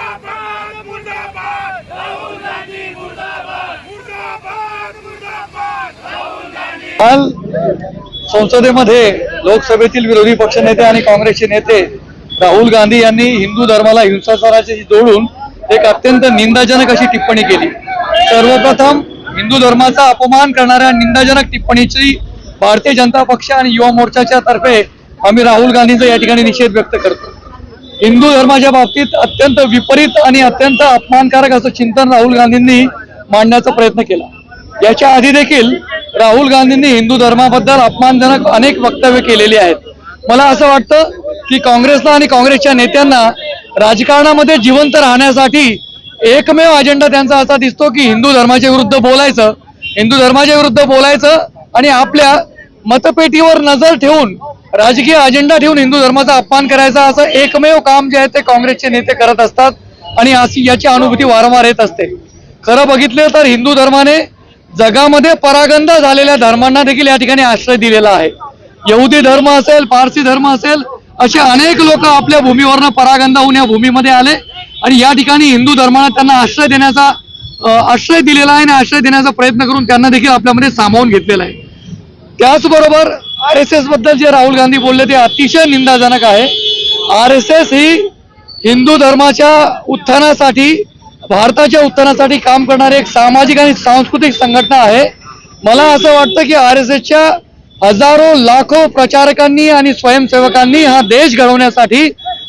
मुर्दाबाद मुर्दाबाद. राहुल गांधी मुर्दाबाद. मुर्दाबाद मुर्दाबाद. राहुल गांधी. काल संसदेमध्ये लोकसभेतील विरोधी पक्षनेते आणि काँग्रेसचे नेते राहुल गांधी यांनी हिंदू धर्माला हिंसाचाराशी जोडून एक अत्यंत निंदाजनक अशी टिप्पणी केली. सर्वप्रथम हिंदू धर्माचा अपमान करणाऱ्या निंदाजनक टिप्पणीची भारतीय जनता पक्ष आणि युवा मोर्चाच्या तर्फे आम्ही राहुल गांधींचा या ठिकाणी निषेध व्यक्त करतो. हिंदू धर्माच्या बाबतीत अत्यंत विपरीत आणि अत्यंत अपमानकारक असं चिंतन राहुल गांधींनी मांडण्याचा प्रयत्न केला. याच्या आधी देखील राहुल गांधींनी हिंदू धर्माबद्दल अपमानजनक अनेक वक्तव्य केलेली आहेत. मला असं वाटतं की काँग्रेसला आणि काँग्रेसच्या नेत्यांना राजकारणामध्ये जिवंत राहण्यासाठी एकमेव अजेंडा त्यांचा असा दिसतो की हिंदू धर्माच्या विरुद्ध बोलायचं हिंदू धर्माच्या विरुद्ध बोलायचं आणि आपल्या मतपेटीवर नजर ठेवून राजकीय अजेंडा ठेवून हिंदू धर्माचा अपमान करायचा असं एकमेव काम जे आहे ते काँग्रेसचे नेते करत असतात आणि अशी याची अनुभूती वारंवार येत असते. खरं बघितलं तर हिंदू धर्माने जगामध्ये परागंध झालेल्या धर्मांना देखील या ठिकाणी आश्रय दिलेला आहे. यहुदी धर्म असेल पारसी धर्म असेल असे अनेक लोक आपल्या भूमीवरनं परागंदा होऊन या भूमीमध्ये आले आणि या ठिकाणी हिंदू धर्माला त्यांना आश्रय देण्याचा आश्रय दिलेला आहे आणि आश्रय देण्याचा प्रयत्न करून त्यांना देखील आपल्यामध्ये सामावून घेतलेला आहे. त्याचबरोबर आर एस एसबद्दल जे राहुल गांधी बोलले ते अतिशय निंदाजनक आहे. आर एस एस ही हिंदू धर्माच्या उत्थानासाठी भारताच्या उत्थानासाठी काम करणारी एक सामाजिक आणि सांस्कृतिक संघटना आहे. मला असं वाटतं की आर एस एसच्या हजारो लाखो प्रचारकांनी आणि स्वयंसेवकांनी हा देश घडवण्यासाठी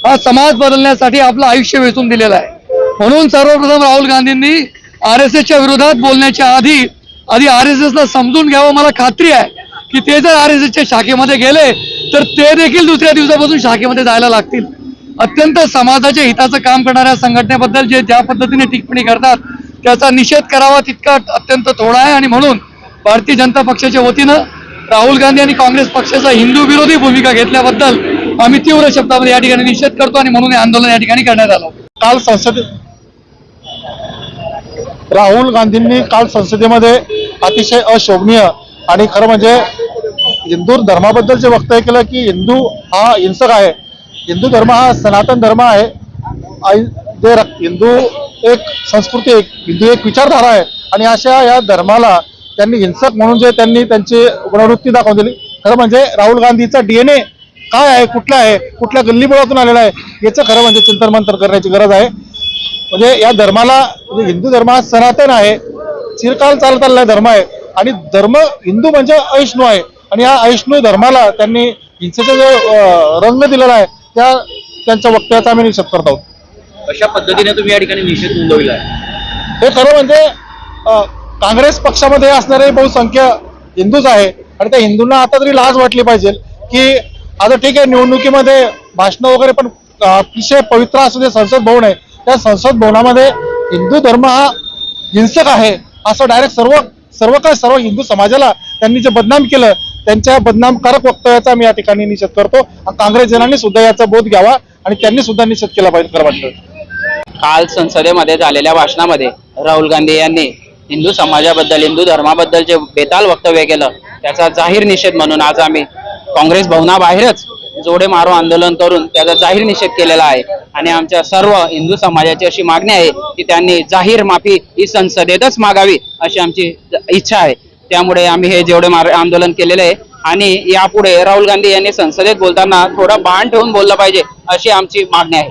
हा समाज बदलण्यासाठी आपलं आयुष्य वेचून दिलेलं आहे. म्हणून सर्वप्रथम राहुल गांधींनी आर एस एसच्या विरोधात बोलण्याच्या आधी आधी आर एस एसला समजून घ्यावं मला खात्री आहे. की ते जर आर एस एसच्या शाखेमध्ये गेले तर ते देखील दुसऱ्या दिवसापासून शाखेमध्ये जायला लागतील. अत्यंत समाजाच्या हिताचं काम करणाऱ्या संघटनेबद्दल जे ज्या पद्धतीने टिप्पणी करतात त्याचा निषेध करावा तितका अत्यंत थोडा आहे. आणि म्हणून भारतीय जनता पक्षाच्या वतीनं राहुल गांधी आणि काँग्रेस पक्षाचा हिंदू विरोधी भूमिका घेतल्याबद्दल आम्ही तीव्र शब्दामध्ये या ठिकाणी निषेध करतो आणि म्हणून हे आंदोलन या ठिकाणी करण्यात आलं. काल संसदेत राहुल गांधींनी काल संसदेमध्ये अतिशय अशोभनीय आणि खरं म्हणजे हिंदू धर्माबद्दल जे वक्तव्य केलं की हिंदू हा हिंसक आहे. हिंदू धर्म हा सनातन धर्म आहे. आई- जे हिंदू एक संस्कृती एक हिंदू एक विचारधारा आहे. आणि अशा या धर्माला त्यांनी हिंसक म्हणून जे त्यांनी त्यांची गुणवृत्ती दाखवून दिली. खरं म्हणजे राहुल गांधीचा डीएनए काय आहे कुठला आहे कुठल्या गल्लीबोळातून आलेला आहे याचं खरं म्हणजे चिंतन करण्याची गरज आहे. म्हणजे या धर्माला म्हणजे हिंदू धर्म हा सनातन आहे. चिरकाल चालत आलेला धर्म आहे. आणि धर्म हिंदू म्हणजे अहिष्णू आहे. आणि या अहिष्णू धर्माला त्यांनी हिंसेचा जो रंग दिलेला आहे त्या त्यांच्या वक्तव्याचा आम्ही निषेध करत आहोत. अशा पद्धतीने तुम्ही या ठिकाणी निषेध नोंदविला आहे? हे खरं म्हणजे काँग्रेस पक्षामध्ये असणारे बहुसंख्य हिंदूच आहे. आणि त्या हिंदूंना आता तरी लाज वाटली पाहिजे की आता ठीक आहे निवडणुकीमध्ये भाषणं वगैरे पण अतिशय पवित्र असू दे संसद भवन आहे त्या संसद भवनामध्ये हिंदू धर्म हा हिंसक आहे असं डायरेक्ट सर्व सर्व काय सर्व हिंदू समाजाला त्यांनी जे बदनाम केलं त्यांच्या बदनामकारक वक्तव्याचा मी या ठिकाणी निषेध करतो. आणि काँग्रेस जनांनी सुद्धा याचा बोध घ्यावा आणि त्यांनी सुद्धा निषेध केला पाहिजे खरं वाटतं. काल संसदेमध्ये झालेल्या भाषणामध्ये राहुल गांधी यांनी हिंदू समाजाबद्दल हिंदू धर्माबद्दल जे बेताल वक्तव्य केलं त्याचा जाहीर निषेध म्हणून आज आम्ही काँग्रेस भवनाबाहेरच जोडे मारो आंदोलन करून त्याचा जाहीर निषेध केलेला आहे. आणि आमच्या सर्व हिंदू समाजाची अशी मागणी आहे की त्यांनी जाहीर माफी ही संसदेतच मागावी अशी आमची इच्छा आहे. त्यामुळे आम्ही हे जेवढे मार आंदोलन केलेले आहे. आणि यापुढे राहुल गांधी यांनी संसदेत बोलताना थोडं बाण ठेवून बोललं पाहिजे अशी आमची मागणी आहे.